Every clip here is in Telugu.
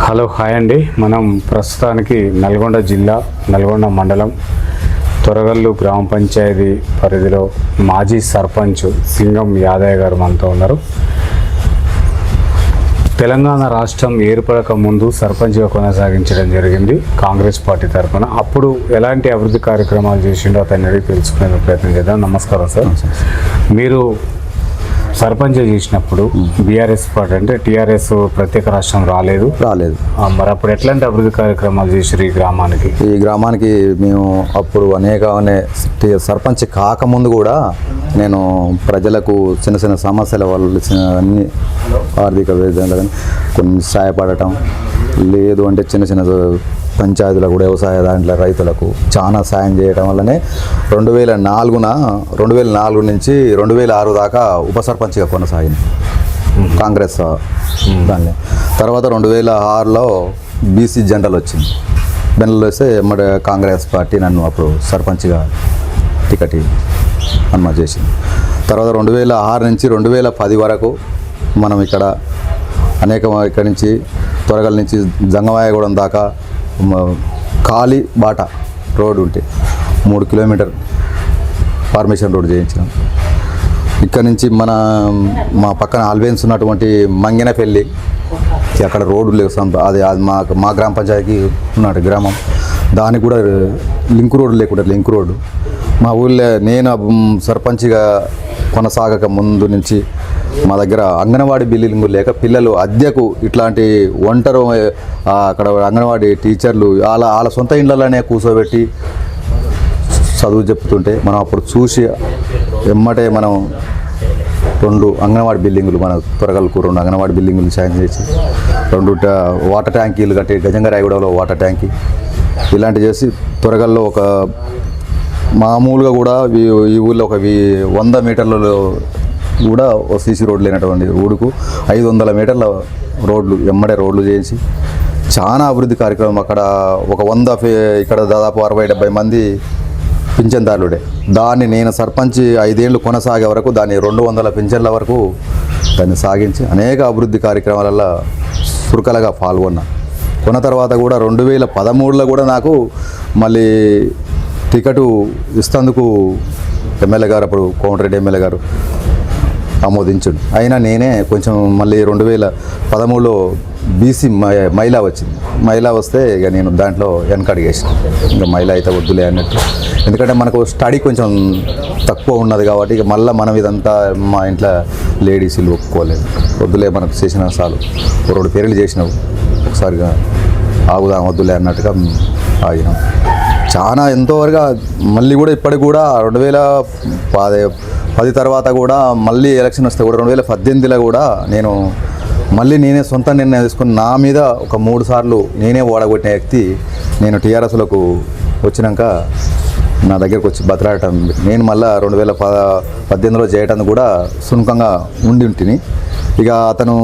హలో హాయ్ అండి. మనం ప్రస్తుతానికి నల్గొండ జిల్లా నల్గొండ మండలం తొరగల్లు గ్రామ పంచాయతీ పరిధిలో మాజీ సర్పంచ్ సింగం యాదయ్య గారు మనతో ఉన్నారు. తెలంగాణ రాష్ట్రం ఏర్పడక ముందు సర్పంచ్గా కొనసాగించడం జరిగింది కాంగ్రెస్ పార్టీ తరఫున. అప్పుడు ఎలాంటి అభివృద్ధి కార్యక్రమాలు చేసిండో అతన్ని అడిగి తెలుసుకునే ప్రయత్నం చేద్దాం. నమస్కారం సార్. మీరు సర్పంచ్ చేసినప్పుడు బీఆర్ఎస్ పార్టీ అంటే టీఆర్ఎస్ ప్రత్యేక రాష్ట్రం రాలేదు. రాలేదు. మరి అప్పుడు ఎట్లాంటి అభివృద్ధి కార్యక్రమాలు చేసారు ఈ గ్రామానికి? ఈ గ్రామానికి మేము అప్పుడు అనేక అనే- సర్పంచ్ కాకముందు కూడా నేను ప్రజలకు చిన్న చిన్న సమస్యల వల్ల అన్ని ఆర్థిక కానీ కొన్ని సహాయపడటం లేదు అంటే చిన్న చిన్న పంచాయతీలకు కూడా వ్యవసాయ దాంట్లో రైతులకు చాలా సాయం చేయడం వల్లనే రెండు వేల నాలుగున రెండు వేల నాలుగు నుంచి రెండు వేల ఆరు దాకా ఉప సర్పంచ్గా కొనసాగింది కాంగ్రెస్ దాన్ని. తర్వాత రెండు వేల ఆరులో బీసీ జనరల్ వచ్చింది. జనరల్ వస్తే మరి కాంగ్రెస్ పార్టీ నన్ను అప్పుడు సర్పంచ్గా టికెట్ అనుమతి చేసింది. తర్వాత రెండు వేల ఆరు నుంచి రెండు వేల పది వరకు మనం ఇక్కడ అనేక ఇక్కడి నుంచి త్వరగల నుంచి జంగమాయగూడెం దాకా ఖాళీ బాట రోడ్డు ఉంటే మూడు కిలోమీటర్ ఫార్మేషన్ రోడ్ చేయించినాం. ఇక్కడ నుంచి మన మా పక్కన ఆల్వేన్స్ ఉన్నటువంటి మంగినపల్లి అక్కడ రోడ్డు లేవు సంప అది అది మా మా గ్రామ పంచాయతీ ఉన్నట్టు గ్రామం. దానికి కూడా లింక్ రోడ్డు లేకుండా లింక్ రోడ్డు మా ఊళ్ళో నేను సర్పంచ్గా కొనసాగక ముందు నుంచి మా దగ్గర అంగన్వాడీ బిల్లింగ్ లేక పిల్లలు అద్దెకు ఇట్లాంటి ఒంటరి అక్కడ అంగన్వాడీ టీచర్లు వాళ్ళ వాళ్ళ సొంత ఇళ్ళలోనే కూర్చోబెట్టి చదువు చెప్తుంటే మనం అప్పుడు చూసి ఎమ్మటే మనం రెండు అంగన్వాడీ బిల్డింగులు మన త్వరగలకు రెండు అంగన్వాడీ బిల్డింగులు సాయం చేసి రెండు వాటర్ ట్యాంకీలు కట్టి గజంగరాయగూడలో వాటర్ ట్యాంకీ ఇలాంటివి చేసి త్వరగల్లో ఒక మామూలుగా కూడా ఈ ఊళ్ళో ఒక వంద మీటర్లలో కూడా సీసీ రోడ్లు లేనటువంటి ఊడుకు ఐదు వందల మీటర్ల రోడ్లు ఎమ్మడే రోడ్లు చేసి చాలా అభివృద్ధి కార్యక్రమం అక్కడ ఒక వంద ఇక్కడ దాదాపు అరవై డెబ్బై మంది పింఛన్దారుడే దాన్ని నేను సర్పంచ్ ఐదేళ్ళు కొనసాగే వరకు దాన్ని రెండు వందల పింఛన్ల వరకు దాన్ని సాగించి అనేక అభివృద్ధి కార్యక్రమాలలో చురుకలుగా పాల్గొన్నా. కొన్న తర్వాత కూడా రెండు వేల పదమూడులో కూడా నాకు మళ్ళీ టికెట్ ఇస్తందుకు ఎమ్మెల్యే గారు అప్పుడు కోమటిరెడ్డి ఎమ్మెల్యే గారు ఆమోదించుడు. అయినా నేనే కొంచెం మళ్ళీ రెండు వేల పదమూడులో బీసీ మహిళ వచ్చింది. మహిళ వస్తే ఇక నేను దాంట్లో వెనకడిగేసిన ఇంకా మహిళ అయితే వద్దులే అన్నట్టు. ఎందుకంటే మనకు స్టడీ కొంచెం తక్కువ ఉన్నది కాబట్టి ఇక మళ్ళీ మనం ఇదంతా మా ఇంట్లో లేడీస్లు ఒప్పుకోలేదు. వద్దులే మనకు చేసిన చాలు. రెండు పేర్లు చేసినావు. ఒకసారిగా ఆగుదాం వద్దులే అన్నట్టుగా ఆగినాం. చాలా ఎంతోవరకు మళ్ళీ కూడా ఇప్పటికి కూడా రెండు వేల పది పది తర్వాత కూడా మళ్ళీ ఎలక్షన్ వస్తే కూడా రెండు వేల పద్దెనిమిదిలో కూడా నేను మళ్ళీ నేనే సొంత నిర్ణయం తీసుకుని నా మీద ఒక మూడు సార్లు నేనే ఓడగొట్టిన వ్యక్తి నేను టీఆర్ఎస్లకు వచ్చినాక నా దగ్గరకు వచ్చి బతలాడటం. నేను మళ్ళీ రెండు వేల ప పద్దెనిమిదిలో చేయటానికి కూడా సున్కంగా ఉండి ఉంటిని. ఇక అతను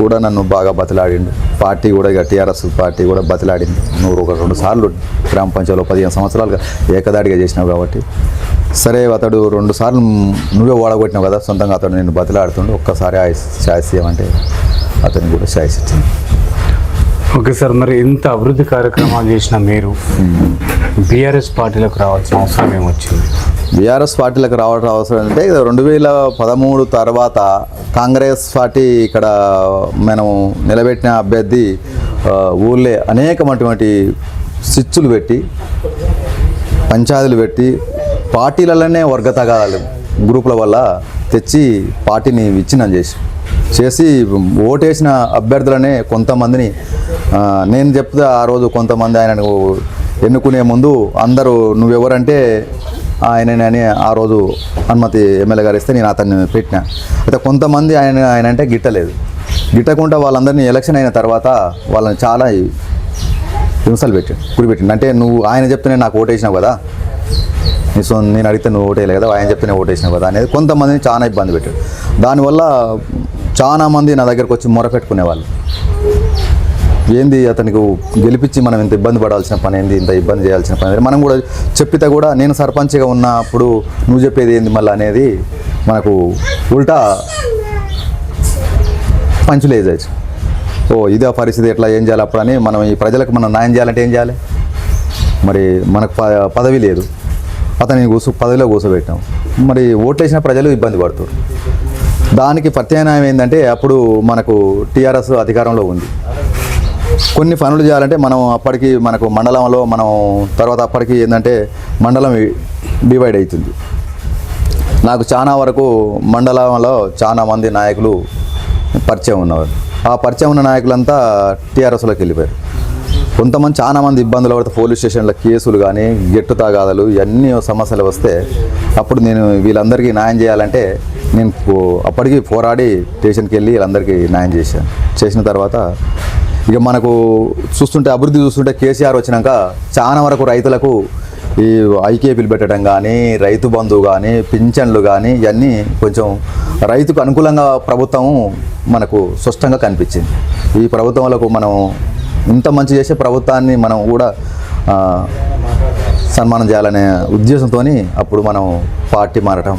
కూడా నన్ను బాగా బతలాడిండు. పార్టీ కూడా ఇక టీఆర్ఎస్ పార్టీ కూడా బతిలాడింది. నువ్వు ఒక రెండు సార్లు గ్రామ పంచాయతీలో పదిహేను సంవత్సరాలుగా ఏకదాడిగా చేసినావు కాబట్టి. సరే అతడు రెండు సార్లు నువ్వే ఓడగొట్టినావు కదా సొంతంగా అతడు నేను బతిలాడుతుండు. ఒక్కసారి చేయమంటే అతను కూడా ఛాయిస్ ఇచ్చింది. ఓకే సార్ మరి ఇంత అభివృద్ధి కార్యక్రమాలు చేసిన మీరు బీఆర్ఎస్ పార్టీలోకి రావాల్సిన అవసరం ఏమొచ్చింది? బీఆర్ఎస్ పార్టీలకు రావడం అవసరం అంటే రెండు వేల పదమూడు తర్వాత కాంగ్రెస్ పార్టీ ఇక్కడ మనం నిలబెట్టిన అభ్యర్థి ఊళ్ళే అనేకమైనటువంటి స్విచ్లు పెట్టి పంచాయతీలు పెట్టి పార్టీలలోనే వర్గ తగాదాలు గ్రూపుల వల్ల తెచ్చి పార్టీని విచ్ఛిన్నం చేసి చేసి ఓటేసిన అభ్యర్థులనే కొంతమందిని నేను చెప్తే ఆ రోజు కొంతమంది ఆయనను ఎన్నుకునే ముందు అందరూ నువ్వెవరంటే ఆయనని ఆ రోజు అనుమతి ఎమ్మెల్యే గారు ఇస్తే నేను అతన్ని పెట్టిన. అయితే కొంతమంది ఆయన ఆయన అంటే గిట్టలేదు. గిట్టకుండా వాళ్ళందరినీ ఎలక్షన్ అయిన తర్వాత వాళ్ళని చాలా హింసలు పెట్టాడు గురిపెట్టిండు. అంటే నువ్వు ఆయన చెప్తేనే నాకు ఓటేసినావు కదా. నీ సో నేను అడిగితే నువ్వు ఓటేయలే కదా ఆయన చెప్తేనే ఓటేసినావు కదా అనేది కొంతమందిని చాలా ఇబ్బంది పెట్టాడు. దానివల్ల చాలామంది నా దగ్గరకు వచ్చి మొరపెట్టుకునేవాళ్ళు. ఏంది అతనికి గెలిపించి మనం ఇంత ఇబ్బంది పడాల్సిన పని ఏంది ఇంత ఇబ్బంది చేయాల్సిన పని మనం కూడా చెప్పితే కూడా నేను సర్పంచ్గా ఉన్నప్పుడు నువ్వు చెప్పేది ఏంది మళ్ళీ అనేది మనకు ఉల్టా పంచులేజేసి ఓ ఇదే పరిస్థితి ఎట్లా ఏం చేయాలి అప్పుడు అని మనం ఈ ప్రజలకు మనం న్యాయం చేయాలంటే ఏం చేయాలి? మరి మనకు ప- పదవి లేదు. అతని కూర్చో పదవిలో కూర్చోబెట్టాం మరి ఓట్లేసిన ప్రజలు ఇబ్బంది పడుతారు దానికి ప్రత్యామ్నాయం ఏంటంటే అప్పుడు మనకు టీఆర్ఎస్ అధికారంలో ఉంది. కొన్ని పనులు చేయాలంటే మనం అప్పటికి మనకు మండలంలో మనం తర్వాత అప్పటికి ఏంటంటే మండలం డివైడ్ అవుతుంది. నాకు చాలా వరకు మండలంలో చాలా మంది నాయకులు పరిచయం ఉన్నవారు. ఆ పరిచయం ఉన్న నాయకులంతా టీఆర్ఎస్లోకి వెళ్ళిపోయారు. కొంతమంది చాలా మంది ఇబ్బందులు పడితే పోలీస్ స్టేషన్లో కేసులు కానీ గెట్టు తాగాదలు ఇవన్నీ సమస్యలు వస్తే అప్పుడు నేను వీళ్ళందరికీ న్యాయం చేయాలంటే నేను పో- అప్పటికి పోరాడి స్టేషన్కి వెళ్ళి వీళ్ళందరికీ న్యాయం చేశాను. చేసిన తర్వాత ఇక మనకు చూస్తుంటే అభివృద్ధి చూస్తుంటే కేసీఆర్ వచ్చినాక చాలా వరకు రైతులకు ఈ ఐకేపీలు పెట్టడం కానీ రైతు బంధు కానీ పింఛన్లు కానీ ఇవన్నీ కొంచెం రైతుకు అనుకూలంగా ప్రభుత్వం మనకు స్పష్టంగా కనిపించింది. ఈ ప్రభుత్వాలకు మనం ఇంత మంచి చేసే ప్రభుత్వాన్ని మనం కూడా సన్మానం చేయాలనే ఉద్దేశంతో అప్పుడు మనం పార్టీ మారటం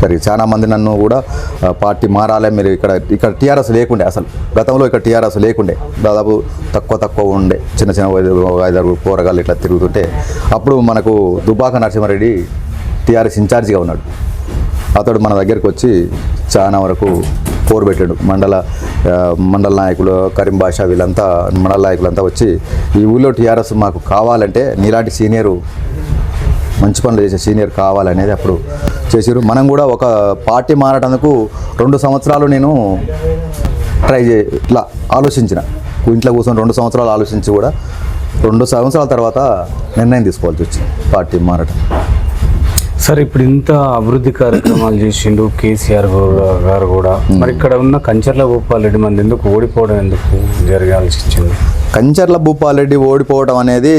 సరే చాలా మంది నన్ను కూడా పార్టీ మారాలే మీరు ఇక్కడ ఇక్కడ టీఆర్ఎస్ లేకుండే అసలు. గతంలో ఇక్కడ టీఆర్ఎస్ లేకుండే. దాదాపు తక్కువ తక్కువ ఉండే. చిన్న చిన్న ఐదారు పోరగాళ్ళు ఇట్లా తిరుగుతుంటే. అప్పుడు మనకు దుబాక నరసింహారెడ్డి టీఆర్ఎస్ ఇన్ఛార్జిగా ఉన్నాడు. అతడు మన దగ్గరికి వచ్చి చాలా వరకు పోరు పెట్టాడు. మండల మండల నాయకులు కరీం బాషా వీళ్ళంతా మండల నాయకులంతా వచ్చి ఈ ఊళ్ళో టీఆర్ఎస్ మాకు కావాలంటే నీలాంటి సీనియరు మంచి పనులు చేసే సీనియర్ కావాలనేది అప్పుడు చేసారు మనం కూడా ఒక పార్టీ మారటందుకు రెండు సంవత్సరాలు నేను ట్రై చే ఇట్లా ఆలోచించిన. ఇంట్లో కూర్చొని రెండు సంవత్సరాలు ఆలోచించి కూడా రెండు సంవత్సరాల తర్వాత నిర్ణయం తీసుకోవాల్సి వచ్చింది పార్టీ మారటం. సార్ ఇప్పుడు ఇంత అభివృద్ధి కార్యక్రమాలు చేసిండు కేసీఆర్ గారు కూడా. మరి ఇక్కడ ఉన్న కంచర్ల భూపాల్ రెడ్డి మంది ఎందుకు ఓడిపోవడం ఎందుకు జరగాల్సి వచ్చింది? కంచర్ల భూపాలరెడ్డి ఓడిపోవడం అనేది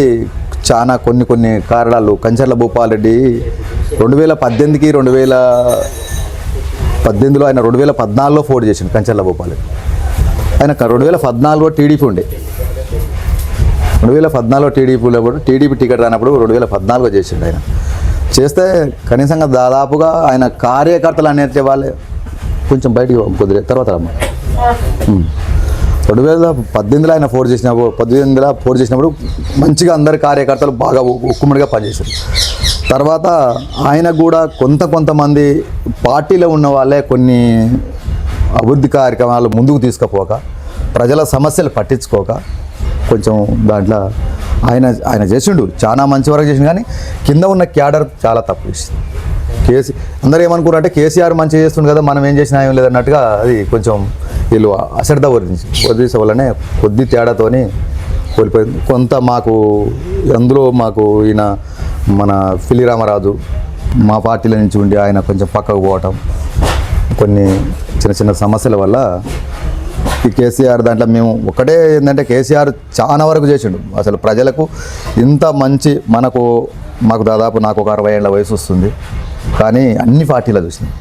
చాలా కొన్ని కొన్ని కారణాలు. కంచర్ల భూపాలరెడ్డి రెండు వేల పద్దెనిమిదికి రెండు వేల పద్దెనిమిదిలో ఆయన రెండు వేల పద్నాలుగులో ఫోర్డ్ చేసిండు కంచర్ల భూపాలరెడ్డి. ఆయన రెండు వేల పద్నాలుగులో టీడీపీ ఉండే. రెండు వేల పద్నాలుగులో టీడీపీలో కూడా టీడీపీ టికెట్ రానప్పుడు రెండు వేల పద్నాలుగులో చేసిండు ఆయన. చేస్తే కనీసంగా దాదాపుగా ఆయన కార్యకర్తలు అనేది వాళ్ళే కొంచెం బయటికి కుదిరే తర్వాత రమ్మ. రెండు వేల పద్దెనిమిదిలో ఆయన ఫోర్ చేసినప్పుడు పద్దెనిమిదిలో ఫోర్ చేసినప్పుడు మంచిగా అందరి కార్యకర్తలు బాగా ఉక్కుమ్మడిగా పనిచేశారు. తర్వాత ఆయన కూడా కొంత కొంతమంది పార్టీలో ఉన్న వాళ్ళే కొన్ని అభివృద్ధి కార్యక్రమాలు ముందుకు తీసుకుపోక ప్రజల సమస్యలు పట్టించుకోక కొంచెం దాంట్లో ఆయన ఆయన చేసిండు. చాలా మంచి వరకు చేసిండు కానీ కింద ఉన్న క్యాడర్ చాలా తప్పు చేసింది. కేసీ అందరూ ఏమనుకున్నారు అంటే కేసీఆర్ మంచి చేస్తుండే కదా మనం ఏం చేసినా ఏం లేదన్నట్టుగా అది కొంచెం వీళ్ళు అశ్రద్ధ వదిలించి వదిలేసే వల్లనే కొద్ది తేడాతోని కోల్పోయింది. కొంత మాకు అందులో మాకు ఈయన మన పిల్లి రామరాజు మా పార్టీల నుంచి ఉండి ఆయన కొంచెం పక్కకు పోవటం కొన్ని చిన్న చిన్న సమస్యల వల్ల ఈ కేసీఆర్ దాంట్లో మేము ఒకటే ఏంటంటే కేసీఆర్ చాలా వరకు చేసిండు. అసలు ప్రజలకు ఇంత మంచి మనకు మాకు దాదాపు నాకు ఒక అరవై ఏళ్ళ వయసు వస్తుంది. కానీ అన్ని పార్టీలు చూసినాం.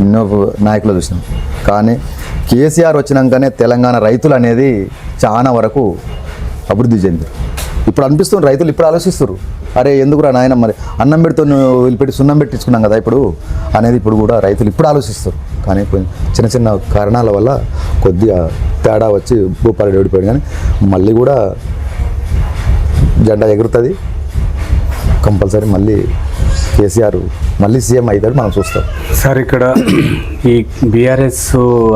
ఎన్నో నాయకులు చూసినాం. కానీ కేసీఆర్ వచ్చినాకనే తెలంగాణ రైతులు అనేది చాలా వరకు అభివృద్ధి చెందారు ఇప్పుడు అనిపిస్తుంది రైతులు ఇప్పుడు ఆలోచిస్తారు అరే ఎందుకురా నాయన మరి అన్నం పెడితే నువ్వు వదిలిపెట్టి సున్నం పెట్టించుకున్నాం కదా ఇప్పుడు? అనేది ఇప్పుడు కూడా రైతులు ఇప్పుడు ఆలోచిస్తారు కానీ చిన్న చిన్న కారణాల వల్ల కొద్దిగా తేడా వచ్చి భూపాలు ఓడిపోయాడు కానీ మళ్ళీ కూడా జెండా ఎగురుతుంది. కంపల్సరీ మళ్ళీ కేసీఆర్ మళ్ళీ సీఎం అవుతాడు మనం చూస్తాం. సార్ ఇక్కడ ఈ బీఆర్ఎస్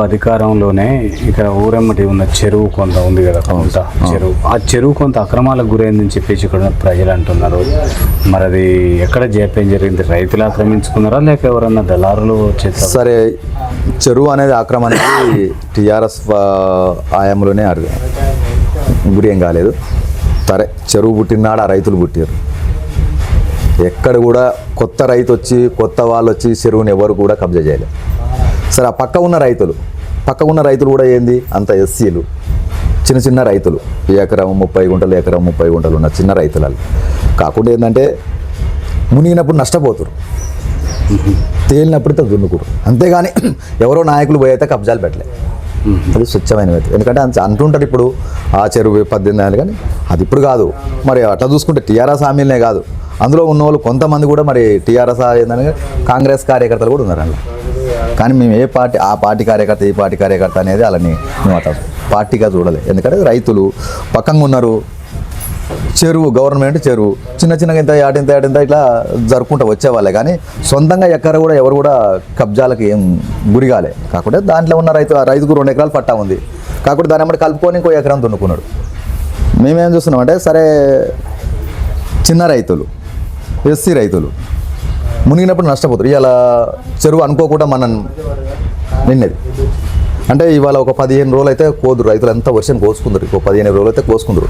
అధికారంలోనే ఇక్కడ ఊరెమ్మటి ఉన్న చెరువు కొంత ఉంది కదా కొంత చెరువు. ఆ చెరువు కొంత అక్రమాలకు గురైందని చెప్పేసి ఇక్కడ ప్రజలు అంటున్నారు. మరి అది ఎక్కడ జేపేం జరిగింది? రైతులు ఆక్రమించుకున్నారా లేక ఎవరన్నా దళారులు చేస్తారు సరే చెరువు అనేది ఆక్రమణకి టీఆర్ఎస్ ఆయంలోనే గురి ఏం కాలేదు. సరే చెరువు పుట్టినాడు ఆ రైతులు పుట్టారు ఎక్కడ కూడా కొత్త రైతు వచ్చి కొత్త వాళ్ళు వచ్చి చెరువుని ఎవరు కూడా కబ్జా చేయలేదు. సరే ఆ పక్క ఉన్న రైతులు పక్క ఉన్న రైతులు కూడా ఏంది? అంత ఎస్సీలు. చిన్న చిన్న రైతులు. ఎకరం ముప్పై గుంటలు ఎకరం ముప్పై గుంటలు ఉన్న చిన్న రైతులు కాకుండా ఏంటంటే మునిగినప్పుడు నష్టపోతారు. తేలినప్పుడు దున్నుకురు. అంతేగాని ఎవరో నాయకులు పోయితే కబ్జాలు పెట్టలే. అది స్వచ్ఛమైన ఎందుకంటే అంత అంటుంటారు ఇప్పుడు ఆ చెరువు పద్దెనిమిది కానీ అది ఇప్పుడు కాదు. మరి అట్లా చూసుకుంటే టీఆర్ఎస్ హామీలనే కాదు. అందులో ఉన్న వాళ్ళు కొంతమంది కూడా మరి టీఆర్ఎస్ ఏంటంటే కాంగ్రెస్ కార్యకర్తలు కూడా ఉన్నారు అందులో కానీ మేము ఏ పార్టీ ఆ పార్టీ కార్యకర్త ఈ పార్టీ కార్యకర్త అనేది అలాని మేము అట్లా పార్టీగా చూడలేదు ఎందుకంటే రైతులు పక్కంగా ఉన్నారు. చెరువు గవర్నమెంట్ చెరువు చిన్న చిన్నగా ఇంత ఆటింత ఆటింత ఇట్లా జరుపుకుంటూ వచ్చేవాళ్ళే. కానీ సొంతంగా ఎక్కడ కూడా ఎవరు కూడా కబ్జాలకు ఏం గురిగాలే. కాకుండా దాంట్లో ఉన్న రైతు రైతుకు రెండు ఎకరాలు పట్టా ఉంది. కాకుండా దాని అమ్మటి కలుపుకొని ఇంకో ఎకరం దున్నుకున్నాడు. మేమేం చూస్తున్నామంటే సరే చిన్న రైతులు ఎస్సీ రైతులు. మునిగినప్పుడు నష్టపోతారు. ఇవాళ చెరువు అనుకోకుండా మనం నిన్నది. అంటే ఇవాళ ఒక పదిహేను రోజులు అయితే కోదురు. రైతులు అంతా వర్షం కోసుకుందరు. ఒక పదిహేను రోజులు అయితే కోసుకుందరు.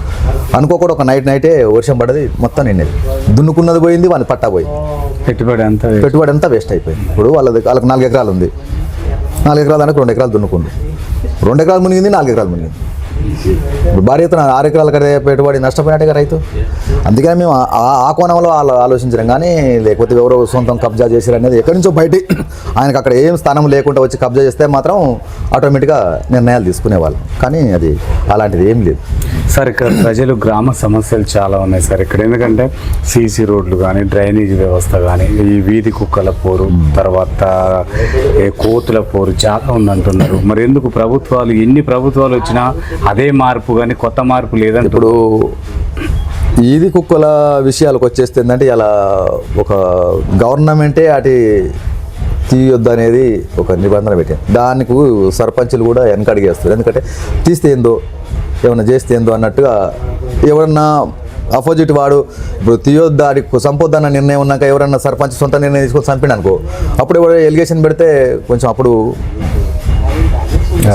అనుకోకుండా ఒక నైట్ నైటే వర్షం పడది మొత్తం నిన్నది. దున్నుకున్నది పోయింది వాళ్ళని పట్టా పోయింది. పెట్టుబడి అంతా పెట్టుబడి అంతా వేస్ట్ అయిపోయింది. ఇప్పుడు వాళ్ళది వాళ్ళకి నాలుగు ఎకరాలు ఉంది. నాలుగు ఎకరాలు అంటే రెండు ఎకరాలు దున్నుకుండు. రెండు ఎకరాలు మునిగింది నాలుగు ఎకరాలు మునిగింది. ఇప్పుడు భారీ ఎత్తున ఆరు ఎకరాల కదే పెట్టుబడి నష్టపోయినట్టుగా రైతు. అందుకని మేము ఆ- ఆ- కోణంలో ఆలోచించడం. కానీ లేకపోతే ఎవరో సొంతం కబ్జా చేశారు అనేది ఎక్కడి నుంచో బయట ఆయనకు అక్కడ ఏం స్థానం లేకుండా వచ్చి కబ్జా చేస్తే మాత్రం ఆటోమేటిక్గా నిర్ణయాలు తీసుకునేవాళ్ళు. కానీ అది అలాంటిది ఏం లేదు. సార్ ఇక్కడ ప్రజలు గ్రామ సమస్యలు చాలా ఉన్నాయి సార్. ఇక్కడ ఎందుకంటే సీసీ రోడ్లు కానీ డ్రైనేజ్ వ్యవస్థ కానీ ఈ వీధి కుక్కల పోరు తర్వాత ఏ కోతుల పోరు చాలా ఉందంటున్నారు. మరి ఎందుకు ప్రభుత్వాలు ఎన్ని ప్రభుత్వాలు వచ్చినా అదే మార్పు కానీ కొత్త మార్పు లేదంటూ ఇప్పుడు ఈది కుక్కల విషయాలకు వచ్చేస్తే ఏంటంటే ఇలా ఒక గవర్నమెంటే అటు తీయొద్దు అనేది ఒక నిబంధన పెట్టింది. దానికి సర్పంచులు కూడా వెనకడిగేస్తారు ఎందుకంటే తీస్తే ఏందో ఏమన్నా చేస్తే ఏందో అన్నట్టుగా ఎవరన్నా అపోజిట్ వాడు ఇప్పుడు తీయొద్దు ఆడి సంపొద్దన్న నిర్ణయం ఉన్నాక ఎవరన్నా సర్పంచ్ సొంత నిర్ణయం తీసుకొని చంపిన అనుకో అప్పుడు ఎవరు ఎలిగేషన్ పెడితే కొంచెం అప్పుడు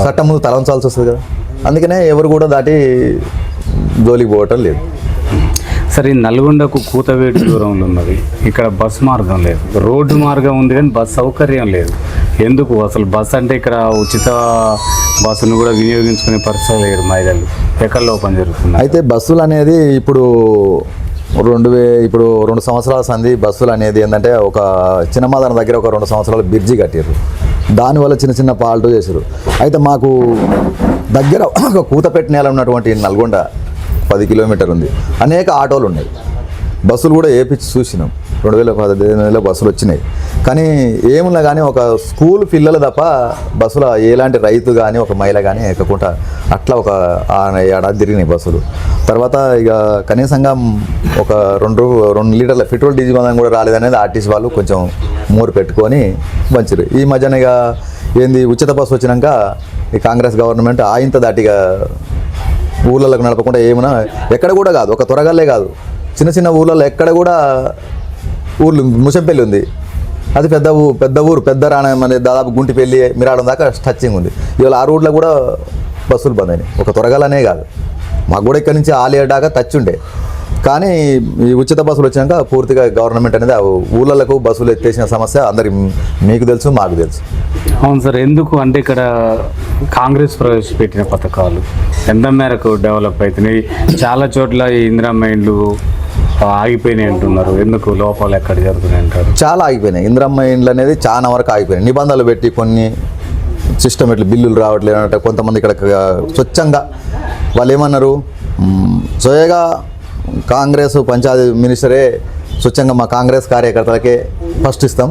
చట్టం ముందు తలంచాల్సి వస్తుంది కదా. అందుకనే ఎవరు కూడా దాటి జోలికి పోవటం లేదు. సరే నల్గొండకు కూతవేటు దూరంలో ఉన్నది. ఇక్కడ బస్ మార్గం లేదు. రోడ్డు మార్గం ఉంది కానీ బస్ సౌకర్యం లేదు. ఎందుకు? అసలు బస్ అంటే ఇక్కడ ఉచిత బస్సును కూడా వినియోగించుకునే పరిస్థితి లేదు మహిళలు. ఎక్కడ లోపం జరుగుతుంది? అయితే బస్సులు అనేది ఇప్పుడు రెండు వే ఇప్పుడు రెండు సంవత్సరాల సంధి బస్సులు అనేది ఏంటంటే ఒక చిన్నమాదన దగ్గర ఒక రెండు సంవత్సరాలు బ్రిడ్జి కట్టారు దానివల్ల చిన్న చిన్న పాల్టు చేశారు అయితే మాకు దగ్గర ఒక కూతపెట్టి నేల ఉన్నటువంటి నల్గొండ పది కిలోమీటర్ ఉంది. అనేక ఆటోలు ఉన్నాయి. బస్సులు కూడా ఏపించి చూసినాం. రెండు వేల పదిహేనులో బస్సులు వచ్చినాయి. కానీ ఏమున్నా కానీ ఒక స్కూల్ పిల్లలు తప్ప బస్సులో ఎలాంటి రైతు కానీ ఒక మహిళ కానీ ఎక్కకుండా అట్లా ఒక ఏడాది తిరిగినాయి బస్సులు. తర్వాత ఇక కనీసంగా ఒక రెండు రెండు లీటర్ల పెట్రోల్ డీజిల్ బంధం కూడా రాలేదనేది ఆర్టీసీ వాళ్ళు కొంచెం మూరు పెట్టుకొని మంచిరు ఈ మధ్యన ఇక ఏంది ఉచిత బస్సు వచ్చినాక ఈ కాంగ్రెస్ గవర్నమెంట్ ఆయంత దాటిగా ఊళ్ళలోకి నడపకుండా ఏమైనా ఎక్కడ కూడా కాదు ఒక త్వరగాలే కాదు. చిన్న చిన్న ఊళ్ళలో ఎక్కడ కూడా ఊర్లు ముసంపల్లి ఉంది. అది పెద్ద ఊ పెద్ద ఊరు పెద్ద రాణం అనేది దాదాపు గుంటిపల్లి మిరాడం దాకా టచింగ్ ఉంది. ఇవాళ ఆ రూట్లో కూడా బస్సులు బంద్ అయినాయి. ఒక త్వరగాలనే కాదు. మాకు కూడా ఇక్కడి నుంచి ఆలియా దాకా టచ్ ఉండే. కానీ ఈ ఉచిత బస్సులు వచ్చినాక పూర్తిగా గవర్నమెంట్ అనేది ఊళ్ళకు బస్సులు ఎత్తేసిన సమస్య అందరి మీకు తెలుసు మాకు తెలుసు. అవును సార్ ఎందుకు అంటే ఇక్కడ కాంగ్రెస్ ప్రవేశపెట్టిన పథకాలు ఎంత మేరకు డెవలప్ అవుతున్నాయి? చాలా చోట్ల ఈ ఇందిరా మైండ్లు ఆగిపోయినాయి అంటున్నారు. ఎందుకు? లోపాలు ఎక్కడ జరుగుతున్నాయి అంటారు? చాలా ఆగిపోయినాయి. ఇంద్రమ్మ ఇండ్లు అనేది చాలా వరకు ఆగిపోయినాయి. నిబంధనలు పెట్టి కొన్ని సిస్టమ్ ఇట్లా బిల్లులు రావట్లేదు అంటే కొంతమంది ఇక్కడ స్వచ్ఛంగా వాళ్ళు ఏమన్నారు? స్వయంగా కాంగ్రెస్ పంచాయతీ మినిస్టరే స్వచ్ఛంగా మా కాంగ్రెస్ కార్యకర్తలకే ఫస్ట్ ఇస్తాం.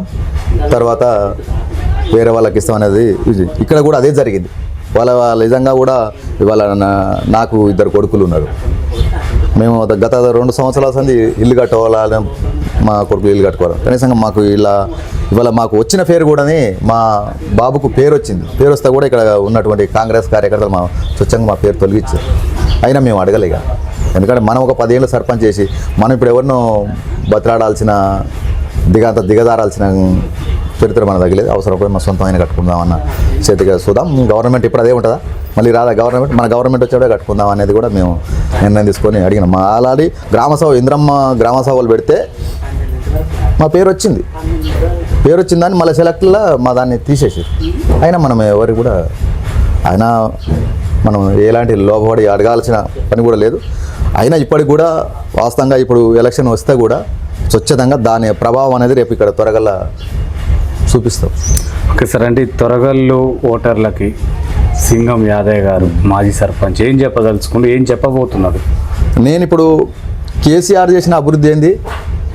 తర్వాత వేరే వాళ్ళకి ఇస్తాం అనేది ఇక్కడ కూడా అదే జరిగింది. వాళ్ళ వాళ్ళ నిజంగా కూడా ఇవాళ నాకు ఇద్దరు కొడుకులు ఉన్నారు. మేము గత రెండు సంవత్సరాల సంది ఇల్లు కట్టుకోవాలని మా కొడుకులు ఇల్లు కట్టుకోవాలి. కనీసంగా మాకు ఇలా ఇవాళ మాకు వచ్చిన పేరు కూడాని మా బాబుకు పేరు వచ్చింది. పేరు వస్తే కూడా ఇక్కడ ఉన్నటువంటి కాంగ్రెస్ కార్యకర్తలు మా స్వచ్ఛంగా మా పేరు తొలగించారు. అయినా మేము అడగలేక. ఎందుకంటే మనం ఒక పదేళ్ళు సర్పంచ్ చేసి మనం ఇప్పుడు ఎవరినో బతిలాడాల్సిన దిగంత దిగజారాల్సిన చరిత్ర మన తగ్గలేదు అవసరపోయి మా సొంతమైన కట్టుకుందామన్న చేతిగా చూద్దాం. గవర్నమెంట్ ఇప్పుడు అదే ఉంటుందా? మళ్ళీ రాదా గవర్నమెంట్? మన గవర్నమెంట్ వచ్చాడే కట్టుకుందాం అనేది కూడా మేము నిర్ణయం తీసుకొని అడిగినాం. మా అలాది గ్రామ సభ ఇంద్రమ్మ గ్రామ సభలు పెడితే మా పేరు వచ్చింది. పేరు వచ్చిందని మళ్ళీ సెలెక్ట్లో మా దాన్ని తీసేసి అయినా మనం ఎవరు కూడా అయినా మనం ఎలాంటి లోపడి అడగాల్సిన పని కూడా లేదు. అయినా ఇప్పటికి కూడా వాస్తవంగా ఇప్పుడు ఎలక్షన్ వస్తే కూడా స్వచ్ఛతంగా దాని ప్రభావం అనేది రేపు ఇక్కడ త్వరగల చూపిస్తాం. ఓకే సార్ అంటే ఈ తొరగల్లు ఓటర్లకి సింగం యాదయ్య గారు మాజీ సర్పంచ్ ఏం చెప్పదలుచుకుంటూ ఏం చెప్పబోతున్నారు? నేను ఇప్పుడు కేసీఆర్ చేసిన అభివృద్ధి ఏంది?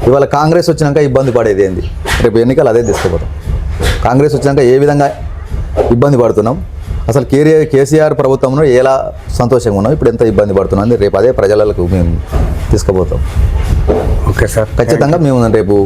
ఇవాళ కాంగ్రెస్ వచ్చినాక ఇబ్బంది పడేది ఏంది? రేపు ఎన్నికలు అదే తీసుకుపోతాం. కాంగ్రెస్ వచ్చినాక ఏ విధంగా ఇబ్బంది పడుతున్నాం? అసలు కేసీఆర్ కేసీఆర్ ప్రభుత్వంలో ఎలా సంతోషంగా ఉన్నాం? ఇప్పుడు ఎంత ఇబ్బంది పడుతున్నాం రేపు అదే ప్రజలకు మేము తీసుకుపోతాం. ఓకే సార్ ఖచ్చితంగా మేము రేపు